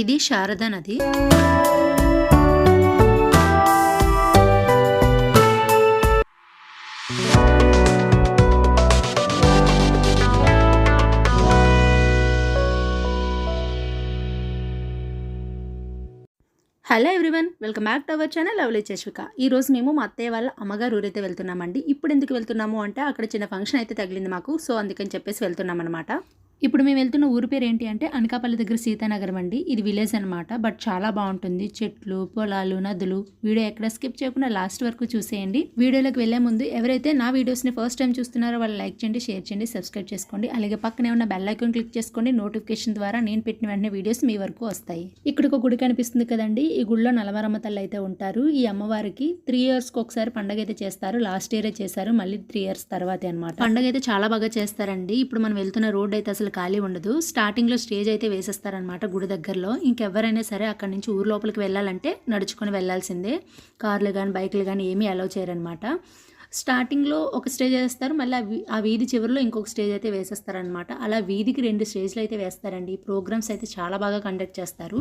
ఇది శారద నది. Hello everyone welcome back to our channel lovely చశ్విక ఈరోజు మేము మా అత్తయ్య వాళ్ళ అమ్మగారు ఊరైతే వెళ్తున్నామండి. ఇప్పుడు ఎందుకు వెళ్తున్నాము అంటే అక్కడ చిన్న ఫంక్షన్ అయితే తగిలింది మాకు సో అందుకని చెప్పేసి వెళ్తున్నాం అనమాట ఇప్పుడు మేము వెళ్తున్న ఊరి పేరు ఏంటి అంటే అనకాపల్లి దగ్గర సీతానగరం అండి. ఇది విలేజ్ అనమాట బట్ చాలా బాగుంటుంది. చెట్లు పొలాలు నదులు. వీడియో ఎక్కడ స్కిప్ చేయకుండా లాస్ట్ వరకు చూసేయండి. వీడియోలోకి వెళ్ళే ముందు ఎవరైతే నా వీడియోస్ని ఫస్ట్ టైం చూస్తున్నారో వాళ్ళు లైక్ చేయండి షేర్ చేయండి సబ్స్క్రైబ్ చేసుకోండి. అలాగే పక్కనే ఉన్న బెల్ ఐకాన్ క్లిక్ చేసుకోండి. నోటిఫికేషన్ ద్వారా నేను పెట్టిన వెంటనే వీడియోస్ మీ వరకు వస్తాయి. ఇక్కడ ఒక గుడి కనిపిస్తుంది కదండి. ఈ గుడిలో నలమరమ్మ తల్లి అయితే ఉంటారు. ఈ అమ్మవారికి త్రీ ఇయర్స్కి ఒకసారి పండగ అయితే చేస్తారు. లాస్ట్ ఇయరే చేశారు. మళ్ళీ త్రీ ఇయర్స్ తర్వాతే అనమాట పండగ అయితే చాలా బాగా చేస్తారండి. ఇప్పుడు మనం వెళ్తున్న రోడ్ అయితే అసలు ఖాళీ ఉండదు. స్టార్టింగ్లో స్టేజ్ అయితే వేసేస్తారనమాట గుడి దగ్గరలో. ఇంకెవరైనా సరే అక్కడ నుంచి ఊరు లోపలికి వెళ్ళాలంటే నడుచుకొని వెళ్ళాల్సిందే. కార్లు కానీ బైకులు కానీ ఏమీ అలౌ చేయరనమాట స్టార్టింగ్లో ఒక స్టేజ్ వేస్తారు మళ్ళీ ఆ వీధి చివరిలో ఇంకొక స్టేజ్ అయితే వేసేస్తారనమాట అలా వీధికి రెండు స్టేజ్లు అయితే వేస్తారండి. ఈ ప్రోగ్రామ్స్ అయితే చాలా బాగా కండక్ట్ చేస్తారు.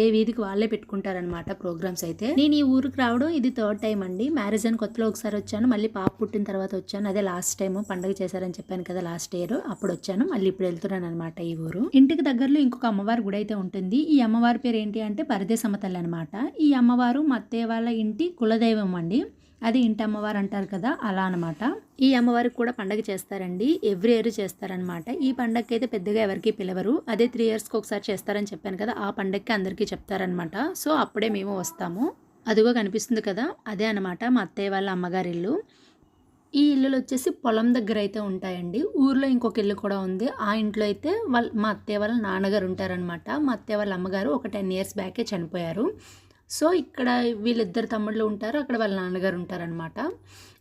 ఏ వీధికి వాళ్ళే పెట్టుకుంటారనమాట ప్రోగ్రామ్స్ అయితే. నేను ఈ ఊరికి రావడం ఇది థర్డ్ టైం అండి. మ్యారేజ్ అని కొత్తలో ఒకసారి వచ్చాను మళ్ళీ పాప పుట్టిన తర్వాత వచ్చాను. అదే లాస్ట్ టైం పండుగ చేశారని చెప్పాను కదా లాస్ట్ ఇయర్. అప్పుడు వచ్చాను మళ్ళీ ఇప్పుడు వెళ్తున్నాను అనమాట ఈ ఊరు. ఇంటికి దగ్గరలో ఇంకొక అమ్మవారి గుడి అయితే ఉంటుంది. ఈ అమ్మవారి పేరు ఏంటి అంటే పరదేశమ్మ తల్లి అనమాట ఈ అమ్మవారు మా అత్తయ్య వాళ్ళ ఇంటి కులదైవం అండి. అది ఇంటి అమ్మవారు అంటారు కదా అలా అనమాట ఈ అమ్మవారికి కూడా పండగ చేస్తారండి. ఎవ్రీ ఇయర్ చేస్తారనమాట ఈ పండగకి అయితే పెద్దగా ఎవరికి పిలవరు. అదే త్రీ ఇయర్స్కి ఒకసారి చేస్తారని చెప్పాను కదా ఆ పండగకి అందరికీ చెప్తారనమాట సో అప్పుడే మేము వస్తాము. అదిగో కనిపిస్తుంది కదా అదే అనమాట మా అత్తయ్య వాళ్ళ అమ్మగారి ఇల్లు. ఈ ఇల్లులు వచ్చేసి పొలం దగ్గర అయితే ఉంటాయండి. ఊర్లో ఇంకొక ఇల్లు కూడా ఉంది. ఆ ఇంట్లో అయితే వాళ్ళ మా అత్తయ్య వాళ్ళ నాన్నగారు ఉంటారనమాట మా అత్తయ్య వాళ్ళ అమ్మగారు ఒక టెన్ ఇయర్స్ బ్యాకే చనిపోయారు. సో ఇక్కడ వీళ్ళిద్దరు తమ్ముళ్ళు ఉంటారు అక్కడ వాళ్ళ నాన్నగారు ఉంటారనమాట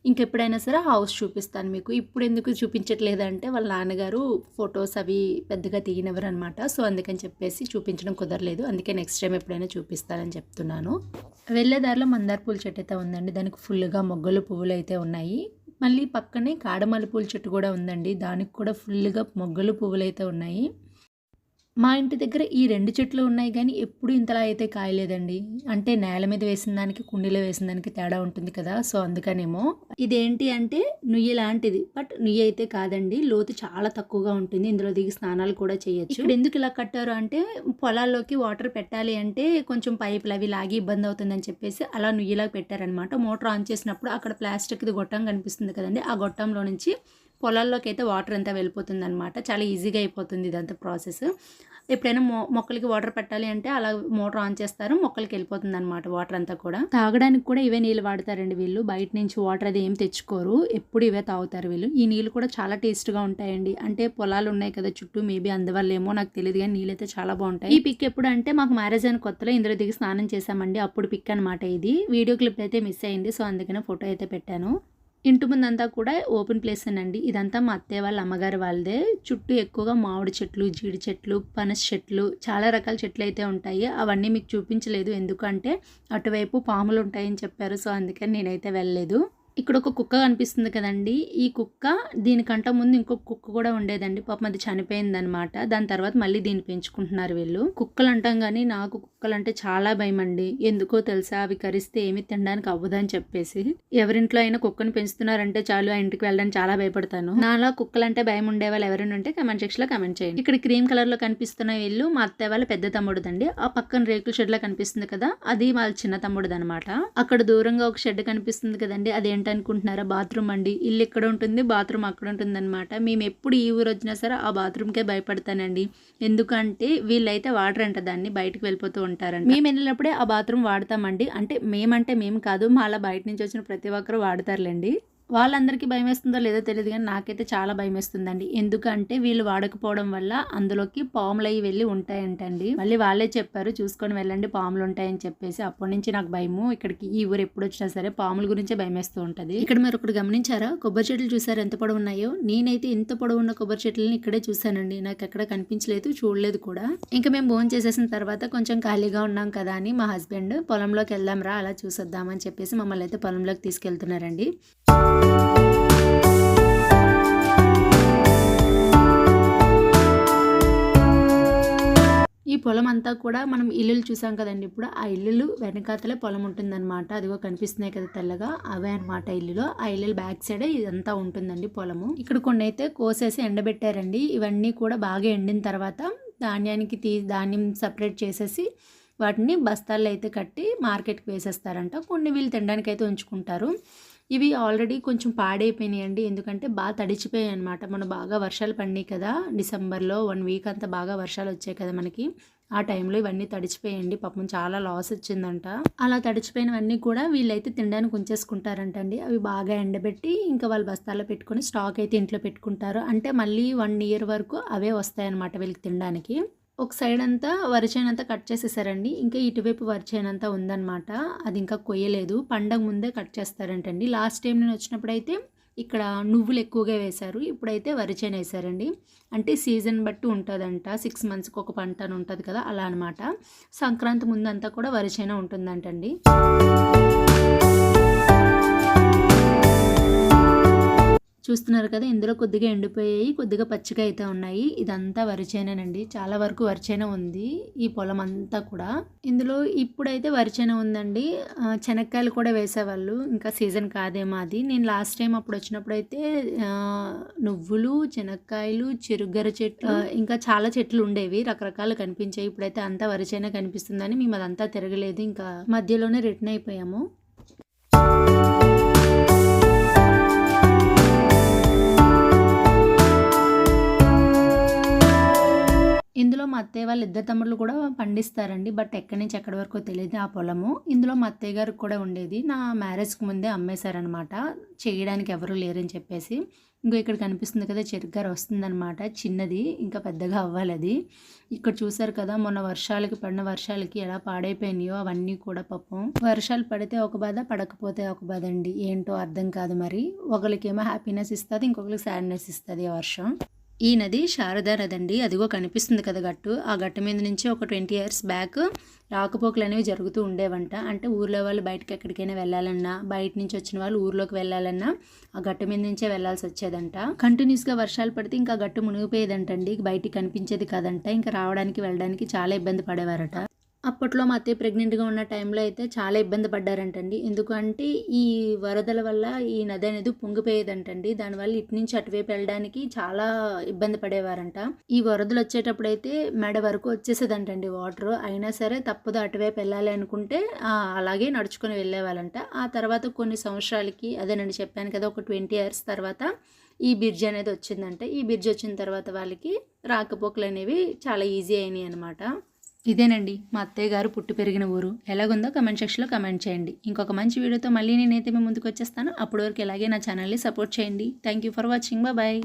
ఇంకెప్పుడైనా సరే హౌస్ చూపిస్తాను మీకు. ఇప్పుడు ఎందుకు చూపించట్లేదంటే వాళ్ళ నాన్నగారు ఫొటోస్ అవి పెద్దగా తీయనివ్వరు అనమాట సో అందుకని చెప్పేసి చూపించడం కుదరలేదు. అందుకే నెక్స్ట్ టైం ఎప్పుడైనా చూపిస్తానని చెప్తున్నాను. వెళ్ళే దారిలో మందార పూల చెట్టు అయితే ఉందండి. దానికి ఫుల్గా మొగ్గలు పువ్వులు అయితే ఉన్నాయి. మళ్ళీ పక్కనే కాడమల్లి పూల చెట్టు కూడా ఉందండి. దానికి కూడా ఫుల్గా మొగ్గలు పువ్వులు అయితే ఉన్నాయి. మా ఇంటి దగ్గర ఈ రెండు చెట్లు ఉన్నాయి కానీ ఎప్పుడు ఇంతలా అయితే కాయలేదండి. అంటే నేల మీద వేసిన దానికి కుండీలో వేసిన దానికి తేడా ఉంటుంది కదా సో అందుకనేమో. ఇదేంటి అంటే నుయ్యి లాంటిది బట్ నుయ్యి అయితే కాదండి. లోతు చాలా తక్కువగా ఉంటుంది. ఇందులో దిగి స్నానాలు కూడా చేయొచ్చు. ఇక్కడ ఎందుకు ఇలా కట్టారు అంటే పొలాల్లోకి వాటర్ పెట్టాలి అంటే కొంచెం పైపులు అవి లాగి ఇబ్బంది అవుతుందని చెప్పేసి అలా నుయ్యిలా పెట్టారనమాట మోటార్ ఆన్ చేసినప్పుడు అక్కడ ప్లాస్టిక్ది గొట్టం కనిపిస్తుంది కదండి. ఆ గొట్టంలో నుంచి పొలాల్లోకి అయితే వాటర్ అంతా వెళ్ళిపోతుంది అనమాట చాలా ఈజీగా అయిపోతుంది ఇదంతా ప్రాసెస్. ఎప్పుడైనా మొ మొక్కలకి వాటర్ పెట్టాలి అంటే అలా మోటార్ ఆన్ చేస్తారు మొక్కలకి వెళ్ళిపోతుంది అనమాట వాటర్ అంతా కూడా. తాగడానికి కూడా ఇవే నీళ్ళు వాడతారండి వీళ్ళు. బయట నుంచి వాటర్ అది ఏం తెచ్చుకోరు. ఎప్పుడు ఇవే తాగుతారు వీళ్ళు. ఈ నీళ్ళు కూడా చాలా టేస్ట్గా ఉంటాయండి. అంటే పొలాలు ఉన్నాయి కదా చుట్టూ మేబీ అందువల్ల ఏమో నాకు తెలియదు కానీ నీళ్ళైతే చాలా బాగుంటాయి. ఈ పిక్ ఎప్పుడు అంటే మాకు మ్యారేజ్ అయిన కొత్తలో ఇందులో దిగి స్నానం చేశామండి. అప్పుడు పిక్ అనమాట ఇది. వీడియో క్లిప్ అయితే మిస్ అయింది సో అందుకనే ఫోటో అయితే పెట్టాను. ఇంటి ముందంతా కూడా ఓపెన్ ప్లేస్ అండి ఇదంతా మా అత్తయ్య వాళ్ళ అమ్మగారి వాళ్ళదే. చుట్టూ ఎక్కువగా మామిడి చెట్లు జీడి చెట్లు పనస చెట్లు చాలా రకాల చెట్లు అయితే ఉంటాయి. అవన్నీ మీకు చూపించలేదు. ఎందుకంటే అటువైపు పాములు ఉంటాయని చెప్పారు. సో అందుకని నేనైతే వెళ్ళలేదు. ఇక్కడ ఒక కుక్క కనిపిస్తుంది కదండి. ఈ కుక్క దీనికంట ముందు ఇంకొక కుక్క కూడా ఉండేదండి. పాపం అది చనిపోయిందనమాట దాని తర్వాత మళ్ళీ దీన్ని పెంచుకుంటున్నారు వీళ్ళు. కుక్కలు అంటాం కానీ నాకు కుక్కలు అంటే చాలా భయం అండి ఎందుకో తెలుసా? అవి కరిస్తే ఏమి తినడానికి అవ్వదని చెప్పేసి. ఎవరింట్లో అయినా కుక్కను పెంచుతున్నారంటే చాలు ఆ ఇంటికి వెళ్ళడానికి చాలా భయపడతాను. నాలా కుక్కలంటే భయం ఉండే వాళ్ళు ఎవరైనా ఉంటే కమెంట్ సెక్షన్లో కమెంట్ చేయండి. ఇక్కడ క్రీమ్ కలర్లో కనిపిస్తున్న వీళ్ళు మా అత్తయ్య వాళ్ళ పెద్ద తమ్ముడుదండి. ఆ పక్కన రేకుల షెడ్ లా కనిపిస్తుంది కదా అది వాళ్ళ చిన్న తమ్ముడు అనమాట అక్కడ దూరంగా ఒక షెడ్ కనిపిస్తుంది కదండి అదేంటి అనుకుంటున్నారా బాత్రూమ్ అండి. ఇల్లు ఇక్కడ ఉంటుంది? బాత్రూమ్ అక్కడ ఉంటుందన్నమాట. మేము ఎప్పుడు ఈ ఊరు వచ్చినా సరే ఆ బాత్రూమ్కే భయపడతానండి. ఎందుకంటే వీళ్ళైతే వాటర్ అంట దాన్ని బయటకు వెళ్ళిపోతూ ఉంటారండి మేము వెళ్ళినప్పుడే ఆ బాత్రూమ్ వాడతామండి. అంటే మేమంటే మేము కాదు మా అలా బయట నుంచి వచ్చిన ప్రతి ఒక్కరు వాడతారులేండి. వాళ్ళందరికీ భయం వేస్తుందో లేదో తెలియదు కానీ నాకైతే చాలా భయం వేస్తుందండి ఎందుకంటే వీళ్ళు వాడకపోవడం వల్ల అందులోకి పాములు అవి వెళ్ళి ఉంటాయంటండి. మళ్ళీ వాళ్ళే చెప్పారు చూసుకొని వెళ్ళండి పాములు ఉంటాయని చెప్పేసి. అప్పటి నుంచి నాకు భయము. ఇక్కడికి ఈ ఊరు ఎప్పుడు వచ్చినా సరే పాముల గురించే భయం వేస్తూ ఉంటుంది. ఇక్కడ మీరు ఒకటి గమనించారా? కొబ్బరి చెట్లు చూసారు ఎంత పొడవు ఉన్నాయో నేనైతే ఇంత పొడవు ఉన్న కొబ్బరి చెట్లని ఇక్కడే చూసానండి నాకు ఎక్కడ కనిపించలేదు చూడలేదు కూడా. ఇంకా మేము భోజనం చేసేసిన తర్వాత కొంచెం ఖాళీగా ఉన్నాం కదా అని మా హస్బెండ్ పొలంలోకి వెళ్దాం రా అలా చూసొద్దామని చెప్పేసి మమ్మల్ని అయితే పొలంలోకి తీసుకెళ్తున్నారండి. ఈ పొలం అంతా కూడా మనం ఇల్లులు చూసాం కదండి ఇప్పుడు. ఆ ఇల్లులు వెనకాతలే పొలం ఉంటుందన్నమాట. అదిగో కనిపిస్తున్నాయి కదా తెల్లగా. అవే అనమాట ఇల్లులో. ఆ ఇల్లులు బ్యాక్ సైడ్ ఇదంతా ఉంటుందండి పొలము. ఇక్కడ కొన్ని అయితే కోసేసి ఎండబెట్టారండి. ఇవన్నీ కూడా బాగా ఎండిన తర్వాత ధాన్యానికి తీ ధాన్యం సపరేట్ చేసేసి వాటిని బస్తాల్లో అయితే కట్టి మార్కెట్కి వేసేస్తారంట. కొన్ని వీళ్ళు తినడానికి అయితే ఉంచుకుంటారు. ఇవి ఆల్రెడీ కొంచెం పాడైపోయినాయండి. ఎందుకంటే బాగా తడిచిపోయాయి అనమాట మనం బాగా వర్షాలు పడినాయి కదా డిసెంబర్లో వన్ వీక్ అంతా బాగా వర్షాలు వచ్చాయి కదా మనకి. ఆ టైంలో ఇవన్నీ తడిచిపోయండి పాపం చాలా లాస్ వచ్చిందంట. అలా తడిచిపోయినవన్నీ కూడా వీళ్ళైతే తినడానికి ఉంచేసుకుంటారంటండి. అవి బాగా ఎండబెట్టి ఇంకా వాళ్ళు బస్తాల్లో పెట్టుకొని స్టాక్ అయితే ఇంట్లో పెట్టుకుంటారు. అంటే మళ్ళీ వన్ ఇయర్ వరకు అవే వస్తాయన్నమాట వీళ్ళకి తినడానికి. ఒక సైడ్ అంతా వరిచేను అంతా కట్ చేసేసారండి. ఇంకా ఇటువైపు వరిచేను అంతా ఉందన్నమాట. అది ఇంకా కొయ్యలేదు. పండగ ముందే కట్ చేస్తారంటండి. లాస్ట్ టైం నేను వచ్చినప్పుడైతే ఇక్కడ నువ్వులు ఎక్కువగా వేశారు. ఇప్పుడైతే వరిచేను వేశారండి. అంటే సీజన్ బట్టి ఉంటుందంట. సిక్స్ మంత్స్కి ఒక పంట అని ఉంటుంది కదా అలా అనమాట సంక్రాంతి ముందంతా కూడా వరిచేన ఉంటుందంటండి. చూస్తున్నారు కదా ఇందులో కొద్దిగా ఎండిపోయాయి కొద్దిగా పచ్చిగా అయితే ఉన్నాయి. ఇదంతా వరిచేనేనండి. చాలా వరకు వరిచేన ఉంది ఈ పొలం అంతా కూడా. ఇందులో ఇప్పుడైతే వరిచేన ఉందండి. శనక్కాయలు కూడా వేసేవాళ్ళు. ఇంకా సీజన్ కాదేమో అది. నేను లాస్ట్ టైం అప్పుడు వచ్చినప్పుడు అయితే నువ్వులు శనక్కాయలు చిరుగర చెట్లు ఇంకా చాలా చెట్లు ఉండేవి. రకరకాలు కనిపించాయి. ఇప్పుడైతే అంతా వరిచేన కనిపిస్తుందని మేము అదంతా తిరగలేదు. ఇంకా మధ్యలోనే రిటర్న్ అయిపోయాము. అత్తయ్య వాళ్ళ ఇద్దరు తమ్ముళ్ళు కూడా పండిస్తారండి బట్ ఎక్కడి నుంచి ఎక్కడి వరకు తెలియదు ఆ పొలము. ఇందులో మా అత్తయ్య గారికి కూడా ఉండేది. నా మ్యారేజ్కి ముందే అమ్మేశారనమాట చేయడానికి ఎవరు లేరని చెప్పేసి. ఇంకో ఇక్కడ కనిపిస్తుంది కదా చెరుగ్గార వస్తుందనమాట చిన్నది ఇంకా పెద్దగా అవ్వాలి అది. ఇక్కడ చూసారు కదా మొన్న వర్షాలకి పడిన వర్షాలకి ఎలా పాడైపోయినాయో అవన్నీ కూడా పాపం. వర్షాలు పడితే ఒక బాధ పడకపోతే ఒక బాధ అండి. ఏంటో అర్థం కాదు మరి. ఒకరికేమో హ్యాపీనెస్ ఇస్తుంది ఇంకొకరికి సాడ్నెస్ ఇస్తుంది ఆ వర్షం. ఈ నది శారదా నది అండి అదిగో కనిపిస్తుంది కదా గట్టు. ఆ గట్టు మీద నుంచి ఒక ట్వంటీ ఇయర్స్ బ్యాక్ రాకపోకలు అనేవి జరుగుతూ ఉండేవంట. అంటే ఊర్లో వాళ్ళు బయటకు ఎక్కడికైనా వెళ్ళాలన్నా బయట నుంచి వచ్చిన వాళ్ళు ఊర్లోకి వెళ్ళాలన్నా ఆ గట్టు మీద నుంచే వెళ్ళాల్సి వచ్చేదంట. కంటిన్యూస్గా వర్షాలు పడితే ఇంకా గట్టు మునిగిపోయేదంటండి. బయటికి కనిపించేది కాదంట. ఇంకా రావడానికి వెళ్ళడానికి చాలా ఇబ్బంది పడేవారట. అప్పట్లో మా అత్తయ్య ప్రెగ్నెంట్గా ఉన్న టైంలో అయితే చాలా ఇబ్బంది పడ్డారంటండి. ఎందుకంటే ఈ వరదల వల్ల ఈ నది అనేది పొంగిపోయేదంటండి. దానివల్ల ఇటు నుంచి అటువైపు వెళ్ళడానికి చాలా ఇబ్బంది పడేవారంట. ఈ వరదలు వచ్చేటప్పుడు అయితే మెడ వరకు వచ్చేసేదంటండి వాటర్. అయినా సరే తప్పదు అటువైపు వెళ్ళాలి అనుకుంటే అలాగే నడుచుకొని వెళ్ళేవాళ్ళంట. ఆ తర్వాత కొన్ని సంవత్సరాలకి అదేనండి చెప్పాను కదా ఒక ట్వంటీ ఇయర్స్ తర్వాత ఈ బ్రిడ్జ్ అనేది వచ్చిందంట. ఈ బ్రిడ్జ్ వచ్చిన తర్వాత వాళ్ళకి రాకపోకలు అనేవి చాలా ఈజీ అయినాయి అనమాట ఇదేనండి మా అత్తయ్య గారు పుట్టి పెరిగిన ఊరు. ఎలాగుందో కమెంట్ సెక్షన్లో కమెంట్ చేయండి. ఇంకొక మంచి వీడియోతో మళ్ళీ నేనైతే మేము ముందుకు వచ్చేస్తాను. అప్పటి వరకు ఎలాగే నా ఛానల్ని సపోర్ట్ చేయండి. Thank you for watching bye